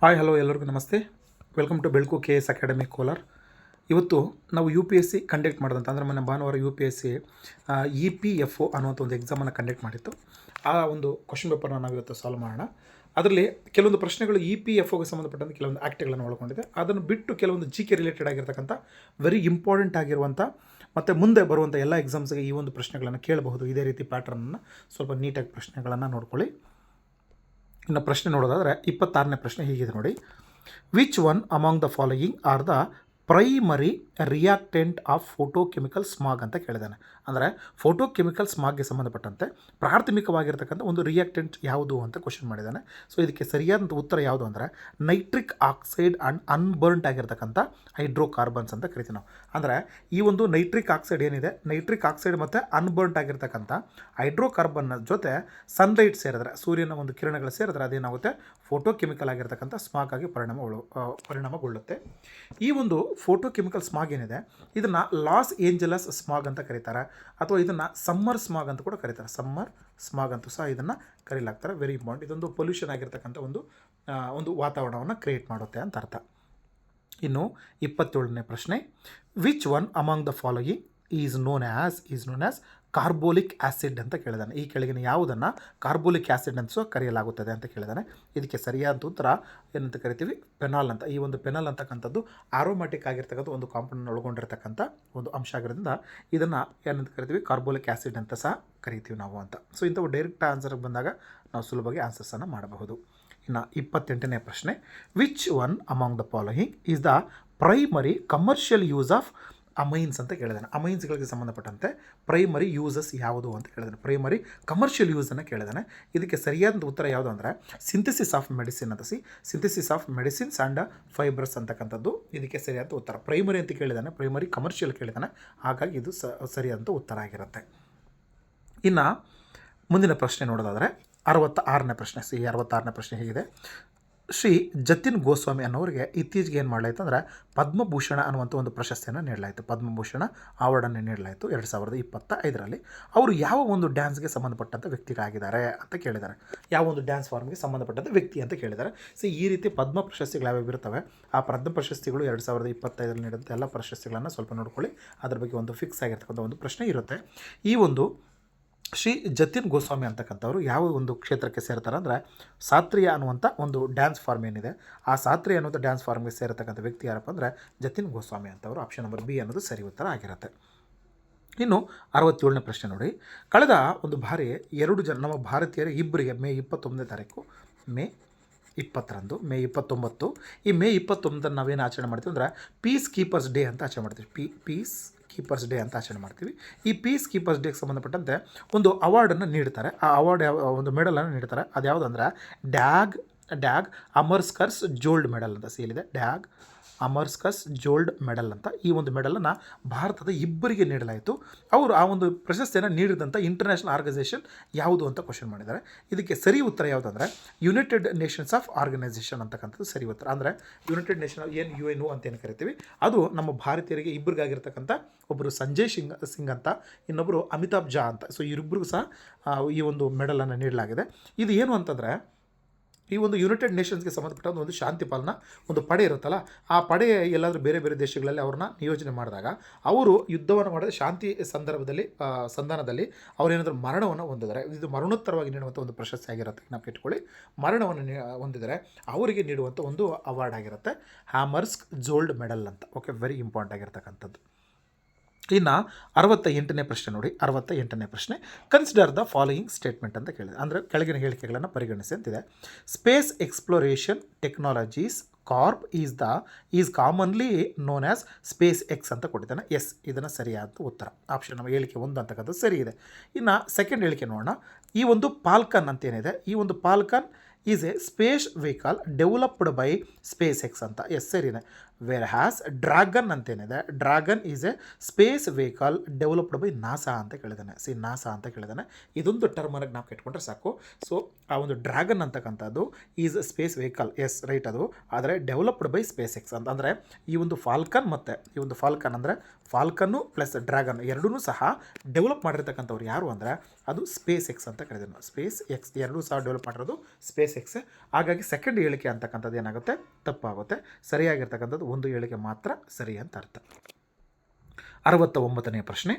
Hi hello ಎಲ್ಲರಿಗೂ ನಮಸ್ತೆ. Welcome to Belaku K S academy Kolar ಇವತ್ತು ನಾವು U P S C conduct ಮಾಡಿದಂಥ ಅಂದರೆ ಮೊನ್ನೆ ಭಾನುವಾರ U P S C E P F O ಅನ್ನುವಂಥ ಒಂದು ಎಕ್ಸಾಮನ್ನು ಕಂಡಕ್ಟ್ ಮಾಡಿತ್ತು. ಆ ಒಂದು ಕ್ವಶನ್ ಪೇಪರ್ನ ನಾವು ಇವತ್ತು ಸಾಲ್ವ್ ಮಾಡೋಣ. ಅದರಲ್ಲಿ ಕೆಲವೊಂದು ಪ್ರಶ್ನೆಗಳು ಇ ಪಿ ಎಫ್ ಒಗೆ ಸಂಬಂಧಪಟ್ಟಂತೆ ಕೆಲವೊಂದು ಆ್ಯಕ್ಟ್ಗಳನ್ನು ಒಳಗೊಂಡಿದೆ. ಅದನ್ನು ಬಿಟ್ಟು ಕೆಲವೊಂದು ಜಿ ಕೆ ರಿಲೇಟೆಡ್ ಆಗಿರ್ತಕ್ಕಂಥ ವೆರಿ ಇಂಪಾರ್ಟೆಂಟ್ ಆಗಿರುವಂಥ, ಮತ್ತು ಮುಂದೆ ಬರುವಂಥ ಎಲ್ಲ ಎಕ್ಸಾಮ್ಸ್ಗೆ ಈ ಒಂದು ಪ್ರಶ್ನೆಗಳನ್ನು ಕೇಳಬಹುದು. ಇದೇ ರೀತಿ ಪ್ಯಾಟ್ರನ್ನ ಸ್ವಲ್ಪ ನೀಟಾಗಿ ಪ್ರಶ್ನೆಗಳನ್ನು ನೋಡ್ಕೊಳ್ಳಿ. ಇನ್ನು ಪ್ರಶ್ನೆ ನೋಡೋದಾದರೆ ಇಪ್ಪತ್ತಾರನೇ ಪ್ರಶ್ನೆ ಹೀಗಿದೆ ನೋಡಿ. Which one among the following are the primary reactant of photo chemical smog ಅಂತ ಕೇಳಿದ್ದಾನೆ ಅಂದರೆ ಫೋಟೋ ಕೆಮಿಕಲ್ ಸ್ಮಾಗ್ಗೆ ಸಂಬಂಧಪಟ್ಟಂತೆ ಪ್ರಾಥಮಿಕವಾಗಿರ್ತಕ್ಕಂಥ ಒಂದು ರಿಯಾಕ್ಟೆಂಟ್ ಯಾವುದು ಅಂತ ಕ್ವಶನ್ ಮಾಡಿದ್ದಾನೆ ಸೊ ಇದಕ್ಕೆ ಸರಿಯಾದಂಥ ಉತ್ತರ ಯಾವುದು ಅಂದರೆ ನೈಟ್ರಿಕ್ ಆಕ್ಸೈಡ್ ಆ್ಯಂಡ್ ಅನ್ಬರ್ಂಟ್ ಆಗಿರ್ತಕ್ಕಂಥ ಹೈಡ್ರೋಕಾರ್ಬನ್ಸ್ ಅಂತ ಕರಿತೀವಿ ನಾವು. ಅಂದರೆ ಈ ಒಂದು ನೈಟ್ರಿಕ್ ಆಕ್ಸೈಡ್ ಏನಿದೆ? ನೈಟ್ರಿಕ್ ಆಕ್ಸೈಡ್ ಮತ್ತು ಅನ್ಬರ್ಂಟ್ ಆಗಿರ್ತಕ್ಕಂಥ ಹೈಡ್ರೋಕಾರ್ಬನ್ನ ಜೊತೆ ಸನ್ಲೈಟ್ ಸೇರಿದ್ರೆ, ಸೂರ್ಯನ ಒಂದು ಕಿರಣಗಳು ಸೇರಿದ್ರೆ ಅದೇನಾಗುತ್ತೆ? ಫೋಟೋ ಕೆಮಿಕಲ್ ಆಗಿರ್ತಕ್ಕಂಥ ಸ್ಮಾಗ್ ಆಗಿ ಪರಿಣಾಮ ಪರಿಣಾಮಗೊಳ್ಳುತ್ತೆ. ಈ ಒಂದು ಫೋಟೋ ಕೆಮಿಕಲ್ ಸ್ಮಾಗ್ ಏನಿದೆ, ಇದನ್ನು ಲಾಸ್ ಏಂಜಲಸ್ ಸ್ಮಾಗ್ ಅಂತ ಕರೀತಾರೆ. ಅಥವಾ ಇದನ್ನು ಸಮ್ಮರ್ ಸ್ಮಾಗ್ ಅಂತ ಕೂಡ ಕರೀತಾರೆ. ಸಮ್ಮರ್ ಸ್ಮಾಗ್ ಅಂತೂ ಸಹ ಇದನ್ನು ಕರೀಲಾಗ್ತಾರೆ. ವೆರಿ ಇಂಪಾರ್ಟೆಂಟ್ ಇದೊಂದು ಪೊಲ್ಯೂಷನ್ ಆಗಿರ್ತಕ್ಕಂಥ ಒಂದು ಒಂದು ವಾತಾವರಣವನ್ನು ಕ್ರಿಯೇಟ್ ಮಾಡುತ್ತೆ ಅಂತ ಅರ್ಥ. ಇನ್ನು ಇಪ್ಪತ್ತೇಳನೇ ಪ್ರಶ್ನೆ which one among the following is known as is known as carbolic acid ಅಂತ ಕೇಳಿದಾನೆ. ಈ ಕೆಳಗಿನ ಯಾವುದನ್ನು ಕಾರ್ಬೋಲಿಕ್ ಆ್ಯಸಿಡ್ ಅಂತ ಕರೆಯಲಾಗುತ್ತದೆ ಅಂತ ಕೇಳಿದಾನೆ. ಇದಕ್ಕೆ ಸರಿಯಾದ ಉತ್ತರ ಏನಂತ ಕರಿತೀವಿ? ಪೆನಾಲ್ ಅಂತ. ಈ ಒಂದು ಪೆನಾಲ್ ಅಂತಕ್ಕಂಥದ್ದು ಆರೋಮ್ಯಾಟಿಕ್ ಆಗಿರ್ತಕ್ಕಂಥ ಒಂದು ಕಾಂಪೌಂಡನ್ನು ಒಳಗೊಂಡಿರ್ತಕ್ಕಂಥ ಒಂದು ಅಂಶ ಆಗಿರೋದ್ರಿಂದ ಇದನ್ನು ಏನಂತ ಕರಿತೀವಿ? ಕಾರ್ಬೋಲಿಕ್ ಆ್ಯಸಿಡ್ ಅಂತ ಸಹ ಕರಿತೀವಿ ನಾವು ಅಂತ. ಸೊ ಇಂಥವು ಡೈರೆಕ್ಟ್ ಆನ್ಸರ್ಗೆ ಬಂದಾಗ ನಾವು ಸುಲಭವಾಗಿ ಆನ್ಸರ್ಸನ್ನು ಮಾಡಬಹುದು. ಇನ್ನು ಇಪ್ಪತ್ತೆಂಟನೇ ಪ್ರಶ್ನೆ. Which one among the following is the primary commercial use of amines ಅಂತ ಕೇಳಿದಾನೆ. ಅಮೈನ್ಸ್ಗಳಿಗೆ ಸಂಬಂಧಪಟ್ಟಂತೆ ಪ್ರೈಮರಿ ಯೂಸಸ್ ಯಾವುದು ಅಂತ ಕೇಳಿದಾನೆ. Primary commercial ಯೂಸನ್ನು ಕೇಳಿದಾನೆ. ಇದಕ್ಕೆ ಸರಿಯಾದ ಉತ್ತರ ಯಾವುದು ಅಂದರೆ ಸಿಂಥೆಸಿಸ್ ಆಫ್ ಮೆಡಿಸಿನ್ ಅಂತ C. Synthesis of medicines and fibrous ಅಂತಕ್ಕಂಥದ್ದು ಇದಕ್ಕೆ ಸರಿಯಾದ ಉತ್ತರ. ಪ್ರೈಮರಿ ಅಂತ ಕೇಳಿದಾನೆ. Primary commercial ಕೇಳಿದಾನೆ. ಹಾಗಾಗಿ ಇದು ಸರಿಯಾದಂಥ ಉತ್ತರ ಆಗಿರುತ್ತೆ. ಇನ್ನು ಮುಂದಿನ ಪ್ರಶ್ನೆ ನೋಡೋದಾದರೆ ಅರವತ್ತಾರನೇ ಪ್ರಶ್ನೆ ಸಿ. ಅರವತ್ತಾರನೇ ಪ್ರಶ್ನೆ ಹೇಗಿದೆ. ಶ್ರೀ ಜತಿನ್ ಗೋಸ್ವಾಮಿ ಅನ್ನೋರಿಗೆ ಇತ್ತೀಚೆಗೆ ಏನು ಮಾಡಲಾಯಿತು ಅಂದರೆ ಪದ್ಮಭೂಷಣ ಅನ್ನುವಂಥ ಒಂದು ಪ್ರಶಸ್ತಿಯನ್ನು ನೀಡಲಾಯಿತು. ಪದ್ಮಭೂಷಣ ಅವಾರ್ಡನ್ನು ನೀಡಲಾಯಿತು ಎರಡು ಸಾವಿರದ ಇಪ್ಪತ್ತ ಐದರಲ್ಲಿ ಅವರು ಯಾವ ಒಂದು ಡ್ಯಾನ್ಸ್ಗೆ ಸಂಬಂಧಪಟ್ಟಂಥ ವ್ಯಕ್ತಿಗಳಾಗಿದ್ದಾರೆ ಅಂತ ಕೇಳಿದ್ದಾರೆ. ಯಾವ ಒಂದು ಡ್ಯಾನ್ಸ್ ಫಾರ್ಮ್ಗೆ ಸಂಬಂಧಪಟ್ಟಂಥ ವ್ಯಕ್ತಿ ಅಂತ ಕೇಳಿದ್ದಾರೆ. ಸೊ ಈ ರೀತಿ ಪದ್ಮ ಪ್ರಶಸ್ತಿಗಳು ಯಾವ್ಯಾವ ಇರ್ತವೆ ಆ ಪದ್ಮ ಪ್ರಶಸ್ತಿಗಳು ಎರಡು ಸಾವಿರದ ಇಪ್ಪತ್ತೈದರಲ್ಲಿ ನೀಡಿದಂಥ ಎಲ್ಲ ಪ್ರಶಸ್ತಿಗಳನ್ನು ಸ್ವಲ್ಪ ನೋಡ್ಕೊಳ್ಳಿ. ಅದ್ರ ಬಗ್ಗೆ ಒಂದು ಫಿಕ್ಸ್ ಆಗಿರ್ತಕ್ಕಂಥ ಒಂದು ಪ್ರಶ್ನೆ ಇರುತ್ತೆ. ಈ ಒಂದು ಶ್ರೀ ಜತಿನ್ ಗೋಸ್ವಾಮಿ ಅಂತಕ್ಕಂಥವ್ರು ಯಾವ ಒಂದು ಕ್ಷೇತ್ರಕ್ಕೆ ಸೇರ್ತಾರೆ ಅಂದರೆ ಸಾತ್ರಿಯ ಅನ್ನುವಂಥ ಒಂದು ಡ್ಯಾನ್ಸ್ ಫಾರ್ಮ್ ಏನಿದೆ. ಆ ಸಾತ್ರಿಯ ಅನ್ನುವಂಥ ಡ್ಯಾನ್ಸ್ ಫಾರ್ಮ್ಗೆ ಸೇರತಕ್ಕಂಥ ವ್ಯಕ್ತಿ ಯಾರಪ್ಪ ಅಂದರೆ ಜತಿನ್ ಗೋಸ್ವಾಮಿ ಅಂತವರು. ಆಪ್ಷನ್ ನಂಬರ್ ಬಿ ಅನ್ನೋದು ಸರಿ ಉತ್ತರ ಆಗಿರುತ್ತೆ. ಇನ್ನು ಅರವತ್ತೇಳನೇ ಪ್ರಶ್ನೆ ನೋಡಿ. ಕಳೆದ ಒಂದು ಬಾರಿ ಎರಡು ಜನ, ನಮ್ಮ ಭಾರತೀಯರು ಇಬ್ಬರಿಗೆ ಮೇ ಇಪ್ಪತ್ತೊಂದನೇ ತಾರೀಕು, ಮೇ ಇಪ್ಪತ್ತರಂದು, ಮೇ ಇಪ್ಪತ್ತೊಂಬತ್ತು. ಈ ಮೇ ಇಪ್ಪತ್ತೊಂಬತ್ತನ್ನು ನಾವೇನು ಆಚರಣೆ ಮಾಡ್ತೀವಿ ಅಂದರೆ ಪೀಸ್ ಕೀಪರ್ಸ್ ಡೇ ಅಂತ ಆಚರಣೆ ಮಾಡ್ತೀವಿ. ಪಿ ಪೀಸ್ ಕೀಪರ್ಸ್ ಡೇ ಅಂತ ಆಚರಣೆ ಮಾಡ್ತೀವಿ. ಈ ಪೀಸ್ ಕೀಪರ್ಸ್ ಡೇಗೆ ಸಂಬಂಧಪಟ್ಟಂತೆ ಒಂದು ಅವಾರ್ಡನ್ನು ನೀಡ್ತಾರೆ ಆ ಅವಾರ್ಡ್ ಯಾವ ಒಂದು ಮೆಡಲನ್ನು ನೀಡ್ತಾರೆ ಅದು ಯಾವುದಂದ್ರೆ ಡ್ಯಾಗ್ ಡ್ಯಾಗ್ ಅಮರ್ಸ್ಕರ್ಸ್ ಜೋಲ್ಡ್ ಮೆಡಲ್ ಅಂತ ಸೇಲಿದೆ ಡ್ಯಾಗ್ ಅಮರ್ಸ್ಕಸ್ ಜೋಲ್ಡ್ ಮೆಡಲ್ ಅಂತ ಈ ಒಂದು ಮೆಡಲನ್ನು ಭಾರತದ ಇಬ್ಬರಿಗೆ ನೀಡಲಾಯಿತು. ಅವರು ಆ ಒಂದು ಪ್ರಶಸ್ತಿಯನ್ನು ನೀಡಿದಂಥ ಇಂಟರ್ನ್ಯಾಷನಲ್ ಆರ್ಗನೈಸೇಷನ್ ಯಾವುದು ಅಂತ ಕ್ವಶನ್ ಮಾಡಿದ್ದಾರೆ. ಇದಕ್ಕೆ ಸರಿ ಉತ್ತರ ಯಾವುದಂದರೆ ಯುನೈಟೆಡ್ ನೇಷನ್ಸ್ ಆಫ್ ಆರ್ಗನೈಸೇಷನ್ ಅಂತಕ್ಕಂಥದ್ದು ಸರಿ ಉತ್ತರ. ಅಂದರೆ ಯುನೈಟೆಡ್ ನೇಷನ್ ಏನು ಯು ಎನ್ ಅಂತ ಏನು ಕರಿತೀವಿ? ಅದು ನಮ್ಮ ಭಾರತೀಯರಿಗೆ ಇಬ್ಬರಿಗಾಗಿರ್ತಕ್ಕಂಥ ಒಬ್ಬರು ಸಂಜಯ್ ಸಿಂಗ್ ಸಿಂಗ್ ಅಂತ ಇನ್ನೊಬ್ಬರು ಅಮಿತಾಬ್ ಜಾ ಅಂತ. ಸೊ ಇವರಿಬ್ಬರಿಗೂ ಸಹ ಈ ಒಂದು ಮೆಡಲನ್ನು ನೀಡಲಾಗಿದೆ. ಇದು ಏನು ಅಂತಂದರೆ ಈ ಒಂದು ಯುನೈಟೆಡ್ ನೇಷನ್ಸ್ಗೆ ಸಂಬಂಧಪಟ್ಟ ಒಂದು ಶಾಂತಿ ಪಾಲನ ಒಂದು ಪಡೆ ಇರುತ್ತಲ್ಲ, ಆ ಪಡೆ ಎಲ್ಲಾದರೂ ಬೇರೆ ಬೇರೆ ದೇಶಗಳಲ್ಲಿ ಅವ್ರನ್ನ ನಿಯೋಜನೆ ಮಾಡಿದಾಗ ಅವರು ಯುದ್ಧವನ್ನು ಮಾಡಿದ ಶಾಂತಿ ಸಂದರ್ಭದಲ್ಲಿ ಸಂಧಾನದಲ್ಲಿ ಅವರೇನಾದರೂ ಮರಣವನ್ನು ಹೊಂದಿದರೆ ಇದು ಮರಣೋತ್ತರವಾಗಿ ನೀಡುವಂಥ ಒಂದು ಪ್ರಶಸ್ತಿ ಆಗಿರುತ್ತೆ ನಾವು ಇಟ್ಕೊಳ್ಳಿ ಮರಣವನ್ನು ಹೊಂದಿದರೆ ಅವರಿಗೆ ನೀಡುವಂಥ ಒಂದು ಅವಾರ್ಡ್ ಆಗಿರುತ್ತೆ. ಹ್ಯಾಮರ್ಸ್ಕ್ ಜೋಲ್ಡ್ ಮೆಡಲ್ ಅಂತ. ಓಕೆ ವೆರಿ ಇಂಪಾರ್ಟೆಂಟ್ ಆಗಿರ್ತಕ್ಕಂಥದ್ದು. ಇನ್ನು ಅರವತ್ತ ಎಂಟನೇ ಪ್ರಶ್ನೆ ನೋಡಿ ಅರವತ್ತ ಎಂಟನೇ ಪ್ರಶ್ನೆ. ಕನ್ಸಿಡರ್ ದ ಫಾಲೋಯಿಂಗ್ ಸ್ಟೇಟ್ಮೆಂಟ್ ಅಂತ ಕೇಳಿದೆ. ಅಂದರೆ ಕೆಳಗಿನ ಹೇಳಿಕೆಗಳನ್ನು ಪರಿಗಣಿಸಿ ಅಂತಿದೆ. Space Exploration Technologies Corp is the is commonly known as Space X ಅಂತ ಕೊಟ್ಟಿದ್ದಾನೆ. ಎಸ್ ಇದನ್ನು ಸರಿಯಾದ ಉತ್ತರ. ಆಪ್ಷನ್ ನಮ್ಮ ಹೇಳಿಕೆ ಒಂದು ಅಂತಕ್ಕಂಥದ್ದು ಸರಿ ಇದೆ. ಇನ್ನು ಸೆಕೆಂಡ್ ಹೇಳಿಕೆ ನೋಡೋಣ. ಈ ಒಂದು ಪಾಲ್ಕನ್ ಅಂತ ಏನಿದೆ? ಈ ಒಂದು Falcon is a space vehicle developed by Space X ಅಂತ. ಎಸ್ ಸರಿನೇ. Wear has Dragon ಅಂತೇನಿದೆ Dragon is a space vehicle developed by NASA ಅಂತ ಕೇಳಿದ್ದಾನೆ ಸಿ ನಾಸಾ ಅಂತ ಕೇಳಿದ್ದಾನೆ ಇದೊಂದು ಟರ್ಮನಾಗಿ ನಾವು ಕೆಟ್ಕೊಂಡ್ರೆ ಸಾಕು. ಸೊ ಆ ಒಂದು ಡ್ರ್ಯಾಗನ್ ಅಂತಕ್ಕಂಥದ್ದು is space vehicle yes right ಅದು. ಆದರೆ ಡೆವಲಪ್ಡ್ ಬೈ ಸ್ಪೇಸ್ ಎಕ್ಸ್ ಅಂತ. ಅಂದರೆ, ಈ ಒಂದು ಫಾಲ್ಕನ್ ಮತ್ತು, ಈ ಒಂದು ಫಾಲ್ಕನ್ ಅಂದರೆ ಫಾಲ್ಕನ್ನು ಪ್ಲಸ್ ಡ್ರ್ಯಾಗನ್ ಎರಡೂ ಸಹ ಡೆವಲಪ್ ಮಾಡಿರ್ತಕ್ಕಂಥವ್ರು ಯಾರು ಅಂದರೆ, ಅದು ಸ್ಪೇಸ್ ಎಕ್ಸ್ ಅಂತ ಕರೆದಿದ್ದು ಸ್ಪೇಸ್ ಎಕ್ಸ್ ಎರಡೂ ಸಹ ಡೆವಲಪ್ ಮಾಡಿರೋದು ಸ್ಪೇಸ್ ಎಕ್ಸ್ ಹಾಗಾಗಿ ಸೆಕೆಂಡ್ ಹೇಳಿಕೆ ಅಂತಕ್ಕಂಥದ್ದು ಏನಾಗುತ್ತೆ? ತಪ್ಪಾಗುತ್ತೆ. ಸರಿಯಾಗಿರ್ತಕ್ಕಂಥದ್ದು ಒಂದು ಹೇಳಿಕೆ ಮಾತ್ರ ಸರಿ ಅಂತ ಅರ್ಥ. ಅರವತ್ತ ಒಂಬತ್ತನೇ ಪ್ರಶ್ನೆ.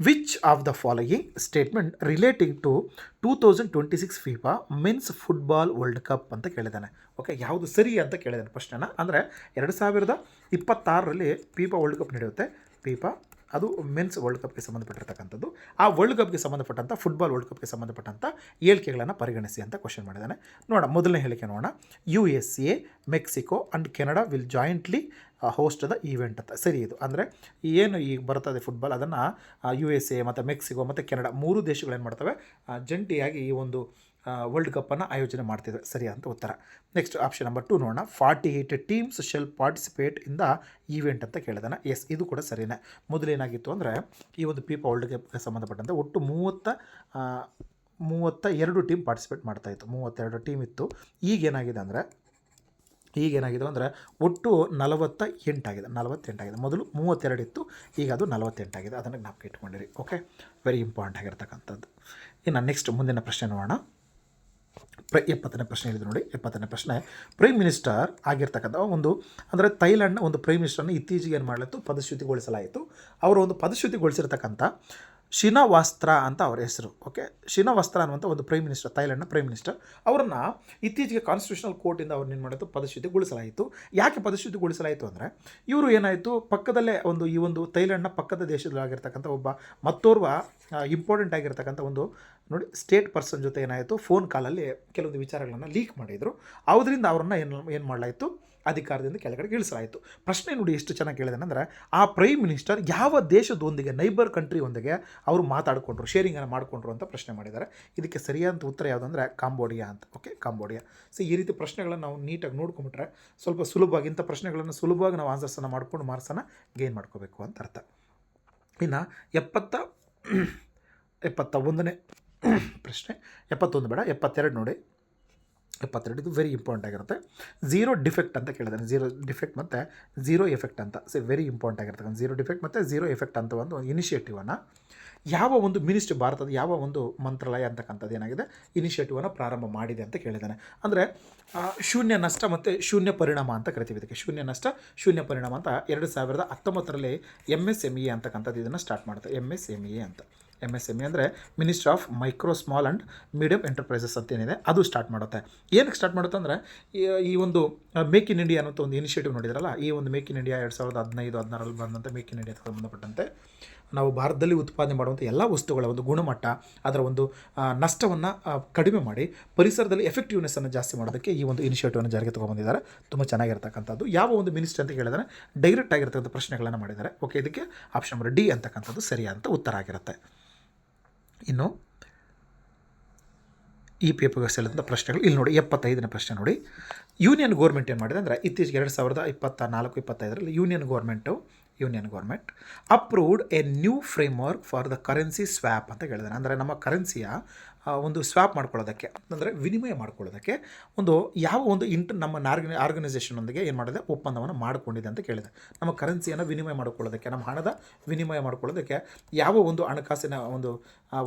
Which of the following statement relating to two thousand twenty six FIFA men's football world cup ಅಂತ ಕೇಳಿದ್ದಾನೆ. ಓಕೆ ಯಾವುದು ಸರಿ ಅಂತ ಕೇಳಿದ್ದಾನೆ ಪ್ರಶ್ನೆನ. ಅಂದರೆ ಎರಡು ಸಾವಿರದ ಇಪ್ಪತ್ತಾರರಲ್ಲಿ ಫೀಫಾ ವರ್ಲ್ಡ್ ಕಪ್ ನಡೆಯುತ್ತೆ. ಫೀಫಾ ಅದು ಮೆನ್ಸ್ ವರ್ಲ್ಡ್ ಕಪ್ಗೆ ಸಂಬಂಧಪಟ್ಟಿರ್ತಕ್ಕಂಥದ್ದು. ಆ ವರ್ಲ್ಡ್ ಕಪ್ಗೆ ಸಂಬಂಧಪಟ್ಟಂಥ ಫುಟ್ಬಾಲ್ ವರ್ಲ್ಡ್ ಕಪ್ಗೆ ಸಂಬಂಧಪಟ್ಟಂಥ ಹೇಳಿಕೆಗಳನ್ನು ಪರಿಗಣಿಸಿ ಅಂತ ಕ್ವಶನ್ ಮಾಡಿದ್ದಾನೆ ನೋಡೋಣ, ಮೊದಲನೇ ಹೇಳಿಕೆ ನೋಡೋಣ. U S A Mexico and Canada will jointly host the event ಅಂತ. ಸರಿ ಇದು. ಅಂದರೆ ಏನು ಈಗ ಬರ್ತದೆ ಫುಟ್ಬಾಲ್ ಅದನ್ನು ಯು ಎಸ್ ಎ ಮತ್ತು ಮೆಕ್ಸಿಕೋ ಮತ್ತು ಕೆನಡಾ ಮೂರು ದೇಶಗಳೇನು ಮಾಡ್ತವೆ? ಜಂಟಿಯಾಗಿ ಈ ಒಂದು ವರ್ಲ್ಡ್ ಕಪ್ಪನ್ನು ಆಯೋಜನೆ ಮಾಡ್ತಿದೆ ಸರಿ ಅಂತ ಉತ್ತರ. ನೆಕ್ಸ್ಟ್ ಆಪ್ಷನ್ ನಂಬರ್ ಟು ನೋಡೋಣ. Forty eight teams shall participate in the event ಅಂತ ಕೇಳಿದಾನೆ. ಎಸ್ ಇದು ಕೂಡ ಸರಿನೇ. ಮೊದಲೇನಾಗಿತ್ತು ಅಂದರೆ, ಈ ಒಂದು ಪೀಪಾ ವರ್ಲ್ಡ್ ಕಪ್ಗೆ ಸಂಬಂಧಪಟ್ಟಂತೆ ಒಟ್ಟು ಮೂವತ್ತ ಮೂವತ್ತ ಎರಡು ಟೀಮ್ ಪಾರ್ಟಿಸಿಪೇಟ್ ಮಾಡ್ತಾಯಿತ್ತು ಮೂವತ್ತೆರಡು ಟೀಮ್ ಇತ್ತು. ಈಗೇನಾಗಿದೆ ಅಂದರೆ ಈಗೇನಾಗಿದೆ ಅಂದರೆ, ಒಟ್ಟು ನಲವತ್ತ ಎಂಟಾಗಿದೆ ನಲವತ್ತೆಂಟಾಗಿದೆ ಮೊದಲು ಮೂವತ್ತೆರಡು ಇತ್ತು. ಈಗ ಅದು ನಲವತ್ತೆಂಟಾಗಿದೆ ಅದನ್ನು ಜ್ಞಾಪಕ ಇಟ್ಕೊಂಡಿರಿ. ಓಕೆ ವೆರಿ ಇಂಪಾರ್ಟೆಂಟ್ ಆಗಿರ್ತಕ್ಕಂಥದ್ದು. ಇನ್ನು ನೆಕ್ಸ್ಟ್ ಮುಂದಿನ ಪ್ರಶ್ನೆ ನೋಡೋಣ. ಪ್ರ ಎಪ್ಪತ್ತನೇ ಪ್ರಶ್ನೆ ಹೇಳಿದ್ರು ನೋಡಿ, ಎಪ್ಪತ್ತನೇ ಪ್ರಶ್ನೆ. ಪ್ರೈಮ್ ಮಿನಿಸ್ಟರ್ ಆಗಿರ್ತಕ್ಕಂಥ ಒಂದು, ಅಂದರೆ ಥೈಲ್ಯಾಂಡ್ನ ಒಂದು ಪ್ರೈಮ್ ಮಿನಿಸ್ಟರ್ನ ಇತ್ತೀಚೆಗೆ ಏನು ಮಾಡಲಾಯಿತು? ಪದಚ್ಯುತಿಗೊಳಿಸಲಾಯಿತು. ಅವರು ಒಂದು ಪದಚ್ಯುತಿಗೊಳಿಸಿರ್ತಕ್ಕಂಥ ಶಿನವಾಸ್ತ್ರ ಅಂತ ಅವರ ಹೆಸರು ಓಕೆ ಶಿನವಸ್ತ್ರ ಅನ್ನುವಂಥ ಒಂದು ಪ್ರೈಮ್ ಮಿನಿಸ್ಟರ್ ಥೈಲ್ಯಾಂಡ್ನ ಪ್ರೈಮ್ ಮಿನಿಸ್ಟರ್ ಅವರನ್ನು ಇತ್ತೀಚೆಗೆ ಕಾನ್ಸ್ಟಿಟ್ಯೂಷನಲ್ ಕೋರ್ಟಿಂದ ಅವ್ರನ್ನ ಏನು ಮಾಡಿದ್ರು? ಪದಚ್ಯುತಿಗೊಳಿಸಲಾಯಿತು. ಯಾಕೆ ಪದಚ್ಯುತಿಗೊಳಿಸಲಾಯಿತು ಅಂದರೆ, ಇವರು ಏನಾಯಿತು? ಪಕ್ಕದಲ್ಲೇ ಒಂದು ಈ ಒಂದು ಥೈಲ್ಯಾಂಡ್ನ ಪಕ್ಕದ ದೇಶದಲ್ಲಾಗಿರ್ತಕ್ಕಂಥ ಒಬ್ಬ ಮತ್ತೋರ್ವ ಇಂಪಾರ್ಟೆಂಟ್ ಆಗಿರ್ತಕ್ಕಂಥ ಒಂದು, ನೋಡಿ ಸ್ಟೇಟ್ ಪರ್ಸನ್ ಜೊತೆ ಏನಾಯಿತು? ಫೋನ್ ಕಾಲಲ್ಲಿ ಕೆಲವೊಂದು ವಿಚಾರಗಳನ್ನು ಲೀಕ್ ಮಾಡಿದರು. ಅದರಿಂದ ಅವರನ್ನು ಏನು ಏನು ಮಾಡಲಾಯಿತು? ಅಧಿಕಾರದಿಂದ ಕೆಳಗಡೆ ಇಳಿಸಲಾಯಿತು. ಪ್ರಶ್ನೆ ನೋಡಿ ಎಷ್ಟು ಚೆನ್ನಾಗಿ ಕೇಳಿದೆನಂದ್ರೆ ಆ ಪ್ರೈಮ್ ಮಿನಿಸ್ಟರ್ ಯಾವ ದೇಶದೊಂದಿಗೆ ನೈಬರ್ ಕಂಟ್ರಿಯೊಂದಿಗೆ ಅವರು ಮಾತಾಡಿಕೊಂಡ್ರು ಶೇರಿಂಗನ್ನು ಮಾಡಿಕೊಂಡ್ರು ಅಂತ ಪ್ರಶ್ನೆ ಮಾಡಿದ್ದಾರೆ. ಇದಕ್ಕೆ ಸರಿಯಾದ ಉತ್ತರ ಯಾವುದಂದರೆ ಕಾಂಬೋಡಿಯಾ ಅಂತ. ಓಕೆ ಕಾಂಬೋಡಿಯಾ ಸೊ ಈ ರೀತಿ ಪ್ರಶ್ನೆಗಳನ್ನು ನಾವು ನೀಟಾಗಿ ನೋಡ್ಕೊಂಬಿಟ್ರೆ ಸ್ವಲ್ಪ ಸುಲಭವಾಗಿ, ಇಂಥ ಪ್ರಶ್ನೆಗಳನ್ನು ಸುಲಭವಾಗಿ ನಾವು ಆನ್ಸರ್ಸನ್ನು ಮಾಡ್ಕೊಂಡು ಮಾರ್ಕ್ಸನ್ನು ಗೇನ್ ಮಾಡ್ಕೋಬೇಕು ಅಂತ ಅರ್ಥ. ಇನ್ನು ಎಪ್ಪತ್ತ ಎಪ್ಪತ್ತ ಒಂದನೇ ಪ್ರಶ್ನೆ. ಎಪ್ಪತ್ತೊಂದು ಬೇಡ, ಎಪ್ಪತ್ತೆರಡು ನೋಡಿ. ಎಪ್ಪತ್ತೆರಡು ಇದು ವೆರಿ ಇಂಪಾರ್ಟೆಂಟ್ ಆಗಿರುತ್ತೆ. ಝೀರೋ ಡಿಫೆಕ್ಟ್ ಅಂತ ಕೇಳಿದ್ದಾನೆ ಝೀರೋ ಡಿಫೆಕ್ಟ್ ಮತ್ತು ಝೀರೋ ಎಫೆಕ್ಟ್ ಅಂತ. ಸೊ ವೆರಿ ಇಂಪಾರ್ಟೆಂಟ್ ಆಗಿರ್ತಕ್ಕಂಥ ಝೀರೋ ಡಿಫೆಕ್ಟ್ ಮತ್ತು ಝೀರೋ ಎಫೆಕ್ಟ್ ಅಂತ ಒಂದು ಇನಿಷಿಯೇಟಿವನ್ನು ಯಾವ ಒಂದು ಮಿನಿಸ್ಟ್ರಿ ಭಾರತದ ಯಾವ ಒಂದು ಮಂತ್ರಾಲಯ ಅಂತಕ್ಕಂಥದ್ದು ಏನಾಗಿದೆ? ಇನಿಷಿಯೇಟಿವನ್ನು ಪ್ರಾರಂಭ ಮಾಡಿದೆ ಅಂತ ಕೇಳಿದ್ದಾನೆ ಅಂದರೆ ಶೂನ್ಯ ನಷ್ಟ ಮತ್ತು ಶೂನ್ಯ ಪರಿಣಾಮ ಅಂತ ಕರಿತೀವಿ ಇದಕ್ಕೆ. ಶೂನ್ಯ ನಷ್ಟ, ಶೂನ್ಯ ಪರಿಣಾಮ ಅಂತ ಎರಡು ಸಾವಿರದ ಹತ್ತೊಂಬತ್ತರಲ್ಲಿ ಎಂ ಎಸ್ ಎಂ ಇ ಅಂತಕ್ಕಂಥದ್ದು ಇದನ್ನು ಸ್ಟಾರ್ಟ್ ಮಾಡುತ್ತೆ. ಎಂ ಎಸ್ ಎಂ ಇ ಅಂತ. ಎಂ ಎಸ್ ಎಂ ಇ ಅಂದರೆ ministry of micro small and medium enterprises ಅಂತ ಏನಿದೆ ಅದು ಸ್ಟಾರ್ಟ್ ಮಾಡುತ್ತೆ. ಏನಕ್ಕೆ ಸ್ಟಾರ್ಟ್ ಮಾಡುತ್ತೆ ಅಂದರೆ, ಈ- ಒಂದು ಮೇಕ್ ಇನ್ ಇಂಡಿಯಾ ಅನ್ನೋ ಒಂದು ಇನಿಷಿಯೇಟಿವ್ ನೋಡಿದ್ರಲ್ಲ, ಈ ಒಂದು ಮೇಕ್ ಇನ್ ಇಂಡಿಯಾ ಎರಡು ಸಾವಿರದ ಹದಿನೈದು ಹದಿನಾರಲ್ಲಿ ಬಂದಂಥ ಮೇಕ್ ಇನ್ ಇಂಡಿಯಾ ಸಂಬಂಧಪಟ್ಟಂತೆ ನಾವು ಭಾರತದಲ್ಲಿ ಉತ್ಪಾದನೆ ಮಾಡುವಂಥ ಎಲ್ಲ ವಸ್ತುಗಳ ಒಂದು ಗುಣಮಟ್ಟ, ಅದರ ಒಂದು ನಷ್ಟವನ್ನು ಕಡಿಮೆ ಮಾಡಿ, ಪರಿಸರದಲ್ಲಿ ಎಫೆಕ್ಟಿವ್ನೆಸ್ಸನ್ನು ಜಾಸ್ತಿ ಮಾಡೋದಕ್ಕೆ ಈ ಒಂದು ಇನಿಷಿಯೇಟಿವನ್ನು ಜಾರಿಗೆ ತೊಗೊಬಂದಿದ್ದಾರೆ ತುಂಬ ಚೆನ್ನಾಗಿರ್ತಕ್ಕಂಥದ್ದು. ಯಾವ ಒಂದು ಮಿನಿಸ್ಟ್ರಿ ಅಂತ ಕೇಳಿದರೆ ಡೈರೆಕ್ಟ್ ಆಗಿರ್ತಕ್ಕಂಥ ಪ್ರಶ್ನೆಗಳನ್ನು ಮಾಡಿದ್ದಾರೆ. ಓಕೆ ಇದಕ್ಕೆ ಆಪ್ಷನ್ ನಂಬರ್ ಡಿ ಅಂತಕ್ಕಂಥದ್ದು ಸರಿಯಾದಂಥ ಉತ್ತರ ಆಗಿರುತ್ತೆ. ಇನ್ನು ಈ ಪೇಪರ್ಗೆ ಸೇರಿದಂಥ ಪ್ರಶ್ನೆಗಳು. ಇಲ್ಲಿ ನೋಡಿ, ಎಪ್ಪತ್ತೈದನೇ ಪ್ರಶ್ನೆ ನೋಡಿ. ಯೂನಿಯನ್ ಗೌರ್ಮೆಂಟ್ ಏನು ಮಾಡಿದೆ ಅಂದರೆ, ಇತ್ತೀಚೆಗೆ ಎರಡು ಸಾವಿರದ ಇಪ್ಪತ್ತ ನಾಲ್ಕು ಇಪ್ಪತ್ತೈದರಲ್ಲಿ union government union government approved a new framework for the currency swap ಅಂತ ಹೇಳಿದಾನೆ ಅಂದರೆ ನಮ್ಮ ಕರೆನ್ಸಿಯ ಒಂದು ಸ್ವಾಪ್ ಮಾಡ್ಕೊಳ್ಳೋದಕ್ಕೆ, ಅಂದರೆ ವಿನಿಮಯ ಮಾಡ್ಕೊಳ್ಳೋದಕ್ಕೆ ಒಂದು ಯಾವ ಒಂದು ಇಂಟ್ ನಮ್ಮ ಆರ್ಗನೈ ಆರ್ಗನೈಸೇಷನ್ನೊಂದಿಗೆ ಏನು ಮಾಡಿದೆ? ಒಪ್ಪಂದವನ್ನು ಮಾಡಿಕೊಂಡಿದೆ ಅಂತ ಕೇಳಿದೆ. ನಮ್ಮ ಕರೆನ್ಸಿಯನ್ನು ವಿನಿಮಯ ಮಾಡ್ಕೊಳ್ಳೋದಕ್ಕೆ, ನಮ್ಮ ಹಣದ ವಿನಿಮಯ ಮಾಡ್ಕೊಳ್ಳೋದಕ್ಕೆ ಯಾವ ಒಂದು ಹಣಕಾಸಿನ ಒಂದು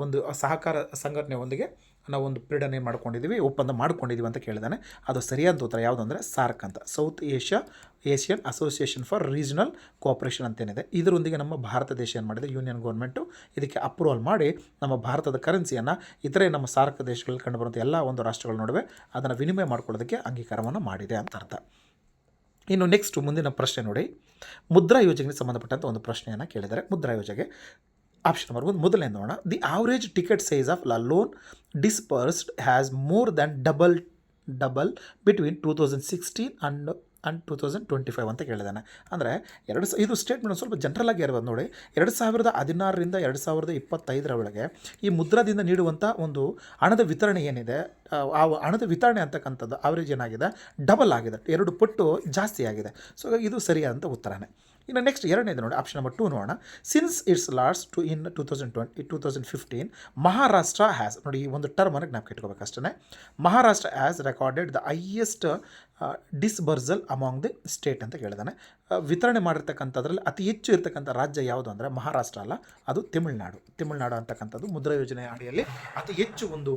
ಒಂದು ಸಹಕಾರ ಸಂಘಟನೆಯೊಂದಿಗೆ ನಾವು ಒಂದು ಪ್ರೀಡನ್ ಏನು ಮಾಡ್ಕೊಂಡಿದ್ದೀವಿ, ಒಪ್ಪಂದ ಮಾಡ್ಕೊಂಡಿದ್ದೀವಿ ಅಂತ ಕೇಳಿದಾನೆ. ಅದು ಸರಿಯಾದ ಉತ್ತರ ಯಾವುದು ಅಂದರೆ ಸಾರ್ಕ್ ಅಂತ. South Asia, Asian association for regional cooperation ಅಂತೇನಿದೆ. ಇದರೊಂದಿಗೆ ನಮ್ಮ ಭಾರತ ದೇಶ ಏನು ಮಾಡಿದೆ? ಯೂನಿಯನ್ ಗೌರ್ಮೆಂಟು ಇದಕ್ಕೆ ಅಪ್ರೂವಲ್ ಮಾಡಿ ನಮ್ಮ ಭಾರತದ ಕರೆನ್ಸಿಯನ್ನು ಇತರೆ ನಮ್ಮ ಸಾರ್ಕ್ ದೇಶಗಳಲ್ಲಿ ಕಂಡುಬರುವಂಥ ಎಲ್ಲ ಒಂದು ರಾಷ್ಟ್ರಗಳ ನಡುವೆ ಅದನ್ನು ವಿನಿಮಯ ಮಾಡ್ಕೊಳ್ಳೋದಕ್ಕೆ ಅಂಗೀಕಾರವನ್ನು ಮಾಡಿದೆ ಅಂತ ಅರ್ಥ. ಇನ್ನು ನೆಕ್ಸ್ಟ್ ಮುಂದಿನ ಪ್ರಶ್ನೆ ನೋಡಿ. ಮುದ್ರಾ ಯೋಜನೆಗೆ ಸಂಬಂಧಪಟ್ಟಂಥ ಒಂದು ಪ್ರಶ್ನೆಯನ್ನು ಕೇಳಿದ್ದಾರೆ ಮುದ್ರಾ ಯೋಜನೆಗೆ ಆಪ್ಷನ್ ನಂಬರ್ ಒಂದು ಮೊದಲನೇ ನೋಡೋಣ. The average ticket size of loan disbursed has more than double double between two thousand sixteen and and two thousand twenty five ಅಂತ ಕೇಳಿದ್ದಾನೆ ಅಂದರೆ ಎರಡು ಇದು ಸ್ಟೇಟ್ಮೆಂಟ್ ಸ್ವಲ್ಪ ಜನರಲ್ ಆಗಿ ಇರ್ಬೋದು ನೋಡಿ. ಎರಡು ಸಾವಿರದ ಹದಿನಾರರಿಂದ ಎರಡು ಸಾವಿರದ ಇಪ್ಪತ್ತೈದರ ಒಳಗೆ ಈ ಮುದ್ರಾದಿಂದ ನೀಡುವಂಥ ಒಂದು ಹಣದ ವಿತರಣೆ ಏನಿದೆ, ಆ ಹಣದ ವಿತರಣೆ ಅಂತಕ್ಕಂಥದ್ದು ಆವ್ರೇಜ್ ಏನಾಗಿದೆ? ಡಬಲ್ ಆಗಿದೆ. ಎರಡು ಪಟ್ಟು ಜಾಸ್ತಿ ಆಗಿದೆ. ಸೊ ಇದು ಸರಿಯಾದಂಥ ಉತ್ತರನೇ. ಇನ್ನು ನೆಕ್ಸ್ಟ್ ಎರಡನೇದು ನೋಡಿ ಆಪ್ಷನ್ ನಂಬರ್ ಟೂ ನೋಡೋಣ. Since it's last to in two thousand twenty two thousand fifteen Maharashtra has ನೋಡಿ, ಈ ಒಂದು ಟರ್ಮನ್ನು ಜ್ಞಾಪಕ ಇಟ್ಕೋಬೇಕು ಅಷ್ಟೇ Maharashtra has recorded the highest disbursal among the state ಅಂತ ಕೇಳಿದಾನೆ. ವಿತರಣೆ ಮಾಡಿರ್ತಕ್ಕಂಥದ್ರಲ್ಲಿ ಅತಿ ಹೆಚ್ಚು ಇರತಕ್ಕಂಥ ರಾಜ್ಯ ಯಾವುದು ಅಂದರೆ ಮಹಾರಾಷ್ಟ್ರ ಅಲ್ಲ, ಅದು ತಮಿಳುನಾಡು. ತಮಿಳುನಾಡು ಅಂತಕ್ಕಂಥದ್ದು ಮುದ್ರಾ ಯೋಜನೆ ಅಡಿಯಲ್ಲಿ ಅತಿ ಹೆಚ್ಚು ಒಂದು